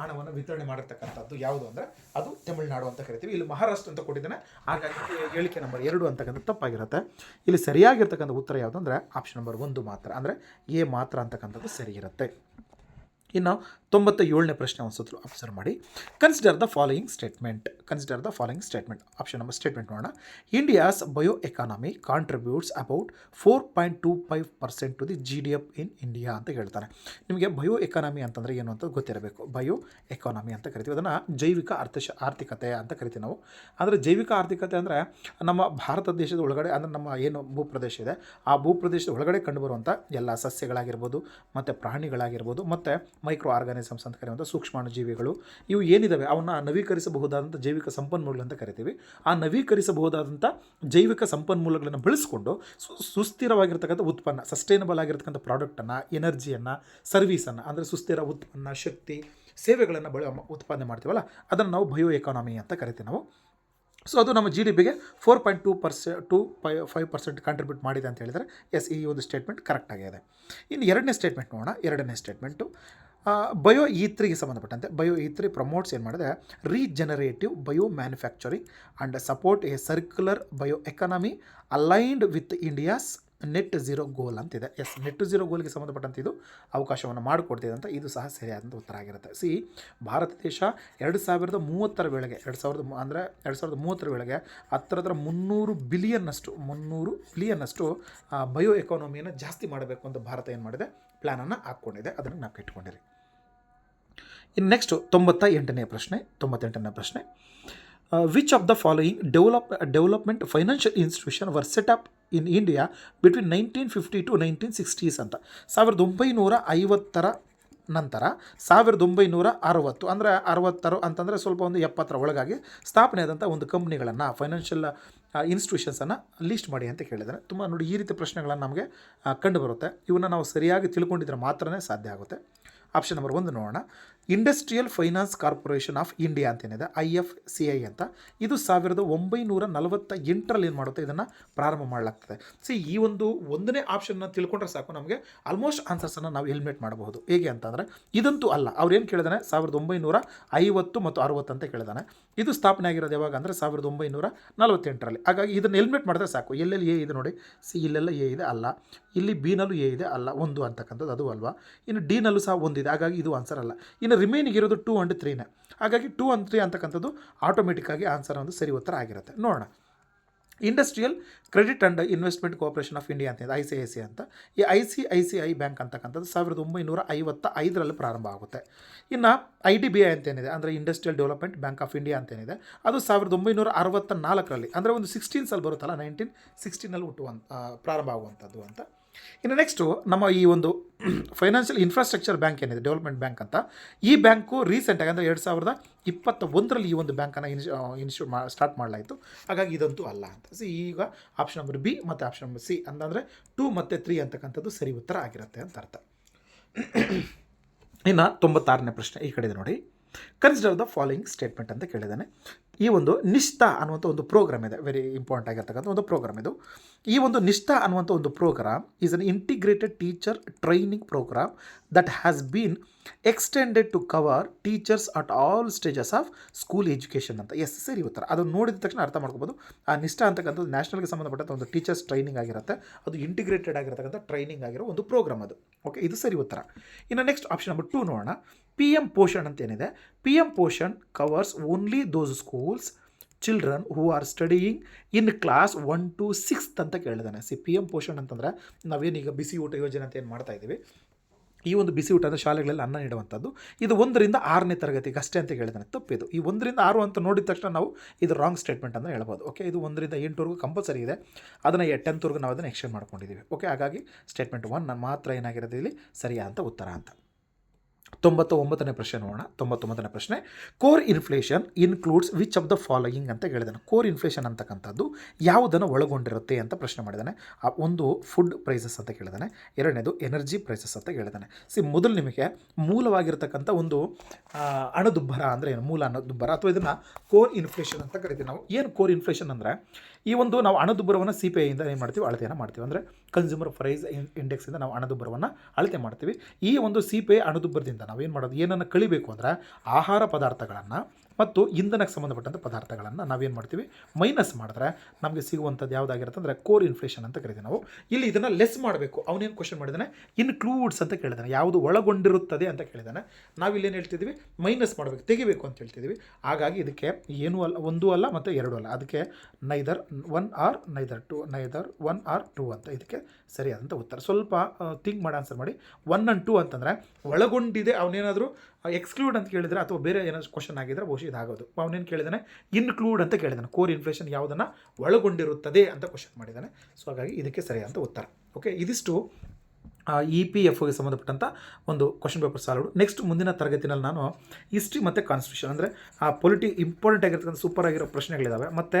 ಹಣವನ್ನು ವಿತರಣೆ ಮಾಡಿರ್ತಕ್ಕಂಥದ್ದು ಯಾವುದು ಅಂದರೆ ಅದು ತಮಿಳುನಾಡು ಅಂತ ಕರಿತೀವಿ. ಇಲ್ಲಿ ಮಹಾರಾಷ್ಟ್ರ ಅಂತ ಕೊಟ್ಟಿದ್ದಾನೆ. ಹಾಗಾಗಿ ಹೇಳಿಕೆ ನಂಬರ್ ಎರಡು ಅಂತಕ್ಕಂಥದ್ದು ತಪ್ಪಾಗಿರುತ್ತೆ. ಇಲ್ಲಿ ಸರಿಯಾಗಿರ್ತಕ್ಕಂಥ ಉತ್ತರ ಯಾವುದು ಅಂದರೆ ಆಪ್ಷನ್ ನಂಬರ್ ಒಂದು ಮಾತ್ರ ಅಂದರೆ ಎ ಮಾತ್ರ ಅಂತಕ್ಕಂಥದ್ದು ಸರಿ ಇರುತ್ತೆ ಇನ್ನು ತೊಂಬತ್ತ ಏಳನೇ ಪ್ರಶ್ನೆ ಒಂದು ಅಬ್ಸರ್ವ್ ಮಾಡಿ. Consider the following statement consider the following statement option number statement ನೋಡೋಣ. India's bio economy contributes about four point two five percent to the G D F in India ಅಂತ ಹೇಳ್ತಾರೆ ನಿಮಗೆ ಬಯೋ ಎಕಾನಮಿ ಅಂತಂದರೆ ಏನು ಅಂತ ಗೊತ್ತಿರಬೇಕು. Bio economy ಅಂತ ಕರಿತೀವಿ. ಅದನ್ನು ಜೈವಿಕ ಅರ್ಥಶ, ಆರ್ಥಿಕತೆ ಅಂತ ಕರಿತೀವಿ ನಾವು. ಆದರೆ ಜೈವಿಕ ಆರ್ಥಿಕತೆ ಅಂದರೆ ನಮ್ಮ ಭಾರತ ದೇಶದ ಒಳಗಡೆ, ಅಂದರೆ ನಮ್ಮ ಏನು ಭೂಪ್ರದೇಶ ಇದೆ, ಆ ಭೂಪ್ರದೇಶದ ಒಳಗಡೆ ಕಂಡುಬರುವಂಥ ಎಲ್ಲ ಸಸ್ಯಗಳಾಗಿರ್ಬೋದು, ಮತ್ತು ಪ್ರಾಣಿಗಳಾಗಿರ್ಬೋದು, ಮತ್ತು ಮೈಕ್ರೋ ಆರ್ಗಾನಿಸಮ್ಸ್ ಅಂತ ಕರೆಯುವಂಥ ಸೂಕ್ಷ್ಮಾಣುಜೀವಿಗಳು, ಇವು ಏನಿದ್ದಾವೆ ಅವನ್ನ ನವೀಕರಿಸಬಹುದಾದಂಥ ಜೈವಿಕ ಸಂಪನ್ಮೂಲಗಳು ಅಂತ ಕರಿತೀವಿ. ಆ ನವೀಕರಿಸಬಹುದಾದಂಥ ಜೈವಿಕ ಸಂಪನ್ಮೂಲಗಳನ್ನು ಬಳಸಿಕೊಂಡು ಸು, ಸುಸ್ಥಿರವಾಗಿರ್ತಕ್ಕಂಥ ಉತ್ಪನ್ನ ಸಸ್ಟೈನಬಲ್ ಆಗಿರ್ತಕ್ಕಂಥ ಪ್ರಾಡಕ್ಟನ್ನು ಎನರ್ಜಿಯನ್ನು ಸರ್ವೀಸನ್ನು ಅಂದರೆ ಸುಸ್ಥಿರ ಉತ್ಪನ್ನ, ಶಕ್ತಿ, ಸೇವೆಗಳನ್ನು ಬಳ ಉತ್ಪಾದನೆ ಮಾಡ್ತೀವಲ್ಲ, ಅದನ್ನು ನಾವು ಬಯೋ ಎಕಾನಮಿ ಅಂತ ಕರಿತೀವಿ ನಾವು. ಸೊ ಅದು ನಮ್ಮ ಜಿ ಡಿ ಬಿಗೆ ಫೋರ್ ಪಾಯಿಂಟ್ ಟೂ ಪರ್ಸೆ ಟು ಫೈ ಫೈವ್ ಪರ್ಸೆಂಟ್ ಕಾಂಟ್ರಿಬ್ಯೂಟ್ ಮಾಡಿದೆ ಅಂತ ಹೇಳಿದರೆ, ಎಸ್, ಈ ಒಂದು ಸ್ಟೇಟ್ಮೆಂಟ್ ಕರೆಕ್ಟ್ ಆಗಿದೆ. ಇನ್ನು ಎರಡನೇ ಸ್ಟೇಟ್ಮೆಂಟ್ ನೋಡೋಣ. ಎರಡನೇ ಸ್ಟೇಟ್ಮೆಂಟು ಬಯೋ ಇ ತ್ರೀಗೆ ಸಂಬಂಧಪಟ್ಟಂತೆ ಬಯೋ ಇ ಪ್ರಮೋಟ್ಸ್ ಏನು ಮಾಡಿದೆ? Regenerative bio manufacturing and support a circular bio economy aligned with India's net zero goal ಅಂತಿದೆ. ಎಸ್ ನೆಟ್ ಝೀರೋ ಗೋಲ್ಗೆ ಸಂಬಂಧಪಟ್ಟಂತೆ ಇದು ಅವಕಾಶವನ್ನು ಮಾಡಿಕೊಡ್ತಿದೆ ಅಂತ ಇದು ಸಹ ಸರಿಯಾದಂಥ ಉತ್ತರ ಆಗಿರುತ್ತೆ. ಸಿ ಭಾರತ ದೇಶ ಎರಡು ಸಾವಿರದ ಮೂವತ್ತರ ವೇಳೆಗೆ, ಎರಡು ಸಾವಿರದ ಅಂದರೆ ಎರಡು ಸಾವಿರದ ಮೂವತ್ತರ ವೇಳೆಗೆ ಹತ್ತಿರದ ಮುನ್ನೂರು ಬಿಲಿಯನ್ನಷ್ಟು ಮುನ್ನೂರು ಬಿಲಿಯನ್ನಷ್ಟು ಬಯೋ ಎಕಾನಮಿಯನ್ನು ಜಾಸ್ತಿ ಮಾಡಬೇಕು ಅಂತ ಭಾರತ ಏನು ಮಾಡಿದೆ? ಪ್ಲ್ಯಾನನ್ನು ಹಾಕ್ಕೊಂಡಿದೆ. ಅದನ್ನು ನಾವು ಇಟ್ಕೊಂಡಿರಿ ಇನ್ನು ನೆಕ್ಸ್ಟು ತೊಂಬತ್ತ ಎಂಟನೇ ಪ್ರಶ್ನೆ, ತೊಂಬತ್ತೆಂಟನೇ ಪ್ರಶ್ನೆ. Which of the following develop development financial institution were set up in India between nineteen fifty to nineteen sixties ಅಂತ? ಸಾವಿರದ ಒಂಬೈನೂರ ಐವತ್ತರ ನಂತರ ಸಾವಿರದ ಒಂಬೈನೂರ ಅರವತ್ತು, ಅಂದರೆ ಅರವತ್ತರು ಅಂತಂದರೆ ಸ್ವಲ್ಪ ಒಂದು ಎಪ್ಪತ್ತರ ಒಳಗಾಗಿ ಸ್ಥಾಪನೆ ಆದಂಥ ಒಂದು ಕಂಪ್ನಿಗಳನ್ನು ಫೈನಾನ್ಷಿಯಲ್ ಇನ್ಸ್ಟಿಟ್ಯೂಷನ್ಸನ್ನು ಲೀಸ್ಟ್ ಮಾಡಿ ಅಂತ ಕೇಳಿದ್ದಾರೆ. ತುಂಬ ನೋಡಿ ಈ ರೀತಿ ಪ್ರಶ್ನೆಗಳನ್ನು ನಮಗೆ ಕಂಡುಬರುತ್ತೆ ಕಂಡು ಬರುತ್ತೆ. ಇವನ್ನ ನಾವು ಸರಿಯಾಗಿ ತಿಳ್ಕೊಂಡಿದ್ರೆ ಮಾತ್ರನೇ ಸಾಧ್ಯ ಆಗುತ್ತೆ. ಆಪ್ಷನ್ ನಂಬರ್ ಒಂದು ನೋಡೋಣ. Industrial finance corporation of India ಅಂತೇನಿದೆ I F C I ಅಂತ. ಇದು ಸಾವಿರದ ಒಂಬೈನೂರ ನಲವತ್ತ ಎಂಟರಲ್ಲಿ ಏನು ಮಾಡುತ್ತೆ? ಇದನ್ನು ಪ್ರಾರಂಭ ಮಾಡಲಾಗ್ತದೆ. ಸಿ ಈ ಒಂದು ಒಂದನೇ ಆಪ್ಷನ್ನ ತಿಳ್ಕೊಂಡ್ರೆ ಸಾಕು ನಮಗೆ. ಆಲ್ಮೋಸ್ಟ್ ಆನ್ಸರ್ಸನ್ನು ನಾವು ಎಲಿಮಿನೇಟ್ ಮಾಡಬಹುದು. ಹೇಗೆ ಅಂತಂದರೆ, ಇದಂತೂ ಅಲ್ಲ. ಅವ್ರೇನು ಕೇಳಿದಾನೆ? ಸಾವಿರದ ಒಂಬೈನೂರ ಐವತ್ತು ಮತ್ತು ಅರುವತ್ತು ಅಂತ ಕೇಳಿದಾನೆ. ಇದು ಸ್ಥಾಪನೆ ಆಗಿರೋದು ಯಾವಾಗ ಅಂದರೆ, ಸಾವಿರದ ಒಂಬೈನೂರ ನಲವತ್ತೆಂಟರಲ್ಲಿ. ಹಾಗಾಗಿ ಇದನ್ನು ಎಲಿಮಿನೇಟ್ ಮಾಡಿದ್ರೆ ಸಾಕು. ಎಲ್ಲೆಲ್ಲಿ ಎ ಇದೆ ನೋಡಿ. ಸಿ ಇಲ್ಲೆಲ್ಲ ಎ ಇದೆ ಅಲ್ಲ. ಇಲ್ಲಿ ಬಿನಲ್ಲೂ ಎ ಇದೆ ಅಲ್ಲ. ಒಂದು ಅಂತಕ್ಕಂಥದ್ದು ಅದು ಅಲ್ವಾ? ಇನ್ನು ಡಿನಲ್ಲೂ ಸಹ ಒಂದಿದೆ. ಹಾಗಾಗಿ ಇದು ಆನ್ಸರ್ ಅಲ್ಲ. ಇನ್ನು ರಿಮೈನಿಂಗ್ ಇರೋದು ಟೂ ಆ್ಯಂಡ್ ತ್ರೀನೇ ಹಾಗಾಗಿ ಟೂ ಆ್ಯಂಡ್ ತ್ರೀ ಅಂತಕ್ಕಂಥದ್ದು ಆಟೋಮೆಟಿಕ್ಕಾಗಿ ಆನ್ಸರ್ ಒಂದು ಸರಿ ಉತ್ತರ ಆಗಿರುತ್ತೆ. ನೋಡೋಣ. Industrial credit and investment cooperation of India ಅಂತ ಐ ಸಿ ಐ ಸಿ ಅಂತ. ಈ I C I C I bank ಅಂತಕ್ಕಂಥದ್ದು ಸಾವಿರದ ಒಂಬೈನೂರ ಐವತ್ತ ಐದರಲ್ಲಿ ಪ್ರಾರಂಭ ಆಗುತ್ತೆ. ಇನ್ನು ಐ ಡಿ ಬಿ ಐ ಅಂತೇನಿದೆ, ಅಂದರೆ industrial development bank of India ಅಂತೇನಿದೆ, ಅದು ಸಾವಿರದ ಒಂಬೈನೂರ ಅರವತ್ತ ನಾಲ್ಕರಲ್ಲಿ ಅಂದರೆ ಒಂದು ಸಿಕ್ಸ್ಟೀನ್ಸಲ್ಲಿ ಬರುತ್ತಲ್ಲ ನೈನ್ಟೀನ್ ಸಿಕ್ಸ್ಟೀನಲ್ಲಿ ಹುಟ್ಟುವಂಥ ಪ್ರಾರಂಭ ಆಗುವಂಥದ್ದು ಅಂತ. ಇನ್ನು ನೆಕ್ಸ್ಟು ನಮ್ಮ ಈ ಒಂದು ಫೈನಾನ್ಷಿಯಲ್ ಇನ್ಫ್ರಾಸ್ಟ್ರಕ್ಚರ್ ಬ್ಯಾಂಕ್ ಏನಿದೆ ಡೆವಲಪ್ಮೆಂಟ್ ಬ್ಯಾಂಕ್ ಅಂತ, ಈ ಬ್ಯಾಂಕು ರೀಸೆಂಟಾಗಿ ಅಂದರೆ ಎರಡು ಸಾವಿರದ ಇಪ್ಪತ್ತ ಒಂದರಲ್ಲಿ ಈ ಒಂದು ಬ್ಯಾಂಕನ್ನು ಇನ್ ಇನ್ಸ್ಟ್ಯೂಟ್ ಮಾ ಸ್ಟಾರ್ಟ್ ಮಾಡಲಾಯಿತು. ಹಾಗಾಗಿ ಇದಂತೂ ಅಲ್ಲ ಅಂತ. ಸಿ ಈಗ ಆಪ್ಷನ್ ನಂಬರ್ ಬಿ ಮತ್ತು ಆಪ್ಷನ್ ನಂಬರ್ ಸಿ ಅಂತಂದರೆ ಟೂ ಮತ್ತು ತ್ರೀ ಅಂತಕ್ಕಂಥದ್ದು ಸರಿ ಉತ್ತರ ಆಗಿರುತ್ತೆ ಅಂತ ಅರ್ಥ. ಇನ್ನು ತೊಂಬತ್ತಾರನೇ ಪ್ರಶ್ನೆ ಈ ಕಡೆ ನೋಡಿ. ಕನ್ಸಿಡರ್ ದ ಫಾಲೋಯಿಂಗ್ ಸ್ಟೇಟ್ಮೆಂಟ್ ಅಂತ ಕೇಳಿದ್ದಾನೆ. ಈ ಒಂದು ನಿಷ್ಠಾ ಅನ್ನುವಂಥ ಒಂದು ಪ್ರೋಗ್ರಾಮ್ ಇದೆ. ವೆರಿ ಇಂಪಾರ್ಟೆಂಟ್ ಆಗಿರ್ತಕ್ಕಂಥ ಒಂದು ಪ್ರೋಗ್ರಾಮ್ ಇದು. ಈ ಒಂದು ನಿಷ್ಠಾ ಅನ್ನುವಂಥ ಒಂದು program is an integrated teacher training program that has been extended to cover teachers at all stages of school education ಅಂತ. ಎಸ್ ಸರಿ ಉತ್ತರ. ಅದು ನೋಡಿದ ತಕ್ಷಣ ಅರ್ಥ ಮಾಡ್ಕೋಬೋದು. ಆ ನಿಷ್ಠಾ ಅಂತಕ್ಕಂಥದ್ದು ನ್ಯಾಷನಲ್ಗೆ ಸಂಬಂಧಪಟ್ಟಂಥ ಒಂದು ಟೀಚರ್ಸ್ ಟ್ರೈನಿಂಗ್ ಆಗಿರುತ್ತೆ. ಅದು ಇಂಟಿಗ್ರೇಟೆಡ್ ಆಗಿರತಕ್ಕಂಥ ಟ್ರೈನಿಂಗ್ ಆಗಿರೋ ಒಂದು ಪ್ರೋಗ್ರಾಮ್ ಅದು. ಓಕೆ ಇದು ಸರಿ ಉತ್ತರ. ಇನ್ನು ನೆಕ್ಸ್ಟ್ ಆಪ್ಷನ್ ನಂಬರ್ ಟೂ ನೋಡೋಣ. ಪಿ ಎಂ ಪೋಷಣ್ ಅಂತ ಏನಿದೆ P M Poshan covers only those schools children who are studying in class one to sixth ಅಂತ ಕೇಳಿದಾನೆ. ಸಿ ಪಿ ಎಂ ಪೋಷಣ್ ಅಂತಂದರೆ ನಾವೇನೀಗ ಬಿಸಿ ಊಟ ಯೋಜನೆ ಅಂತ ಏನು ಮಾಡ್ತಾ ಇದ್ದೀವಿ. ಈ ಒಂದು ಬಿಸಿ ಊಟ ಅಂದರೆ ಶಾಲೆಗಳಲ್ಲಿ ಅನ್ನ ನೀಡುವಂಥದ್ದು. ಇದು ಒಂದರಿಂದ ಆರನೇ ತರಗತಿಗೆ ಅಷ್ಟೇ ಅಂತ ಹೇಳಿದಾನೆ ತಪ್ಪಿದು. ಈ ಒಂದರಿಂದ ಆರು ಅಂತ ನೋಡಿದ ತಕ್ಷಣ ನಾವು ಇದು ರಾಂಗ್ ಸ್ಟೇಟ್ಮೆಂಟ್ ಅಂತ ಹೇಳ್ಬೋದು. ಓಕೆ ಇದು ಒಂದರಿಂದ ಎಂಟುವರೆಗೂ ಕಂಪಲ್ಸರಿ ಇದೆ. ಅದನ್ನು ಟೆಂತ್ವರೆಗೂ ನಾವು ಅದನ್ನು ಎಕ್ಸ್ಚೇಂಜ್ ಮಾಡ್ಕೊಂಡಿದ್ದೀವಿ ಓಕೆ ಹಾಗಾಗಿ ಸ್ಟೇಟ್ಮೆಂಟ್ ಒನ್ ನಾನು ಮಾತ್ರ ಏನಾಗಿರೋದು ಇಲ್ಲಿ? ಸರಿಯಾದಂಥ ಉತ್ತರ ಅಂತ. ತೊಂಬತ್ತ ಒಂಬತ್ತನೇ ಪ್ರಶ್ನೆ ನೋಡೋಣ. ತೊಂಬತ್ತೊಂಬತ್ತನೇ ಪ್ರಶ್ನೆ core inflation includes which of the following ಅಂತ ಹೇಳಿದ್ದಾನೆ ಕೋರ್ ಇನ್ಫ್ಲೇಷನ್ ಅಂತಕ್ಕಂಥದ್ದು ಯಾವುದನ್ನು ಒಳಗೊಂಡಿರುತ್ತೆ ಅಂತ ಪ್ರಶ್ನೆ ಮಾಡಿದ್ದಾನೆ ಒಂದು ಫುಡ್ ಪ್ರೈಸಸ್ ಅಂತ ಕೇಳಿದಾನೆ. ಎರಡನೇದು ಎನರ್ಜಿ ಪ್ರೈಸಸ್ ಅಂತ ಕೇಳಿದಾನೆ. ಸಿ ಮೊದಲು ನಿಮಗೆ ಮೂಲವಾಗಿರ್ತಕ್ಕಂಥ ಒಂದು ಹಣದುಬ್ಬರ ಅಂದರೆ ಏನು? ಮೂಲ ಹಣದುಬ್ಬರ ಅಥವಾ ಇದನ್ನು ಕೋರ್ ಇನ್ಫ್ಲೇಷನ್ ಅಂತ ಕರಿತೀವಿ ನಾವು. ಏನು ಕೋರ್ ಇನ್ಫ್ಲೇಷನ್ ಅಂದರೆ? ಈ ಒಂದು ನಾವು ಹಣದುಬ್ಬರವನ್ನು ಸಿ ಪಿ ಐಯಿಂದ ಏನು ಮಾಡ್ತೀವಿ? ಅಳತೆಯನ್ನು ಮಾಡ್ತೀವಿ. ಅಂದರೆ ಕನ್ಸ್ಯೂಮರ್ ಪ್ರೈಸ್ ಇಂಡೆಕ್ಸಿಂದ ನಾವು ಹಣದುಬ್ಬರವನ್ನು ಅಳತೆ ಮಾಡ್ತೀವಿ. ಈ ಒಂದು ಸಿ ಪಿ ಐ ಹಣದುಬ್ಬರದಿಂದ ನಾವೇನು ಮಾಡೋದು? ಏನನ್ನು ಕಳಿಬೇಕು ಅಂದರೆ ಆಹಾರ ಪದಾರ್ಥಗಳನ್ನು ಮತ್ತು ಇಂಧನಕ್ಕೆ ಸಂಬಂಧಪಟ್ಟಂಥ ಪದಾರ್ಥಗಳನ್ನು ನಾವೇನು ಮಾಡ್ತೀವಿ? ಮೈನಸ್ ಮಾಡಿದ್ರೆ ನಮಗೆ ಸಿಗುವಂಥದ್ದು ಯಾವುದಾಗಿರುತ್ತೆ ಅಂದರೆ ಕೋರ್ ಇನ್ಫ್ಲೇಷನ್ ಅಂತ ಕರಿತೀವಿ ನಾವು. ಇಲ್ಲಿ ಇದನ್ನು ಲೆಸ್ ಮಾಡಬೇಕು. ಅವನೇನು ಕ್ವಶನ್ ಮಾಡಿದ್ದಾನೆ ಇನ್ಕ್ಲೂಡ್ಸ್ ಅಂತ ಕೇಳಿದಾನೆ. ಯಾವುದು ಒಳಗೊಂಡಿರುತ್ತದೆ ಅಂತ ಕೇಳಿದಾನೆ. ನಾವಿಲ್ಲೇನು ಹೇಳ್ತಿದ್ವಿ? ಮೈನಸ್ ಮಾಡಬೇಕು, ತೆಗಿಬೇಕು ಅಂತ ಹೇಳ್ತಿದ್ವಿ. ಹಾಗಾಗಿ ಇದಕ್ಕೆ ಏನೂ ಅಲ್ಲ, ಒಂದು ಅಲ್ಲ ಮತ್ತು ಎರಡು ಅಲ್ಲ. ಅದಕ್ಕೆ neither one or neither two neither one or two ಅಂತ ಇದಕ್ಕೆ ಸರಿಯಾದಂಥ ಉತ್ತರ. ಸ್ವಲ್ಪ ಥಿಂಕ್ ಮಾಡಿ ಆನ್ಸರ್ ಮಾಡಿ. ಒನ್ ಆ್ಯಂಡ್ ಟೂ ಅಂತಂದರೆ ಒಳಗೊಂಡಿದೆ ಅವನೇನಾದರೂ ಎಕ್ಸ್ಕ್ಲೂಡ್ ಅಂತ ಕೇಳಿದ್ರೆ ಅಥವಾ ಬೇರೆ ಏನಾದರೂ ಕ್ವಶನ್ ಆಗಿದ್ರೆ ಬಹುಶಃ ಇದಾಗೋದು. ಅವನೇನು ಕೇಳಿದಾನೆ? ಇನ್ಕ್ಲೂಡ್ ಅಂತ ಕೇಳಿದಾನೆ. ಕೋರ್ ಇನ್ಫ್ಲೇಷನ್ ಯಾವುದನ್ನು ಒಳಗೊಂಡಿರುತ್ತದೆ ಅಂತ ಕ್ವಶನ್ ಮಾಡಿದ್ದಾನೆ ಸೊ ಹಾಗಾಗಿ ಇದಕ್ಕೆ ಸರಿಯಾದ ಉತ್ತರ. ಓಕೆ ಇದಿಷ್ಟು ಇ ಪಿ ಎಫ್ಗೆ ಸಂಬಂಧಪಟ್ಟಂಥ ಒಂದು ಕ್ವಶನ್ ಪೇಪರ್ ಸಾಲ್ವ್ ನೆಕ್ಸ್ಟ್ ಮುಂದಿನ ತರಗತಿನಲ್ಲಿ ನಾನು ಹಿಸ್ಟ್ರಿ ಮತ್ತು ಕಾನ್ಸ್ಟಿಟ್ಯೂಷನ್ ಅಂದರೆ ಆ ಪೊಲಿಟಿ ಇಂಪಾರ್ಟೆಂಟ್ ಆಗಿರ್ತಕ್ಕಂಥ ಸೂಪರ್ ಆಗಿರೋ ಪ್ರಶ್ನೆಗಳಿದ್ದಾವೆ ಮತ್ತು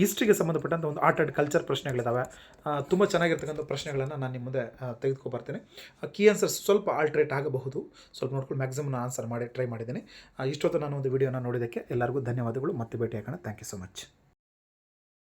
ಹಿಸ್ಟ್ರಿಗೆ ಸಂಬಂಧಪಟ್ಟಂಥ ಒಂದು ಆರ್ಟ್ ಆ್ಯಂಡ್ ಕಲ್ಚರ್ ಪ್ರಶ್ನೆಗಳಿದ್ದಾವೆ ತುಂಬ ಚೆನ್ನಾಗಿರ್ತಕ್ಕಂಥ ಪ್ರಶ್ನೆಗಳನ್ನು ನಾನು ನಿಮ್ಮ ಮುಂದೆ ಆ, ತೆಗೆದುಕೊ ಬರ್ತೇನೆ. ಕೀ ಆನ್ಸರ್ಸ್ ಸ್ವಲ್ಪ ಆಲ್ಟ್ರೇಟ್ ಆಗಬಹುದು. ಸ್ವಲ್ಪ ನೋಡ್ಕೊಂಡು ಮ್ಯಾಕ್ಸಿಮಮ್ ಆನ್ಸರ್ ಮಾಡಿ ಟ್ರೈ ಮಾಡಿದ್ದೀನಿ. ಇಷ್ಟೊತ್ತು ನಾನು ಒಂದು ವಿಡಿಯೋನ ನೋಡಿದ್ದಕ್ಕೆ ಎಲ್ಲರಿಗೂ ಧನ್ಯವಾದಗಳು. ಮತ್ತೆ ಭೇಟಿ ಹಾಕೋಣ ಥ್ಯಾಂಕ್ ಯು ಸೊ ಮಚ್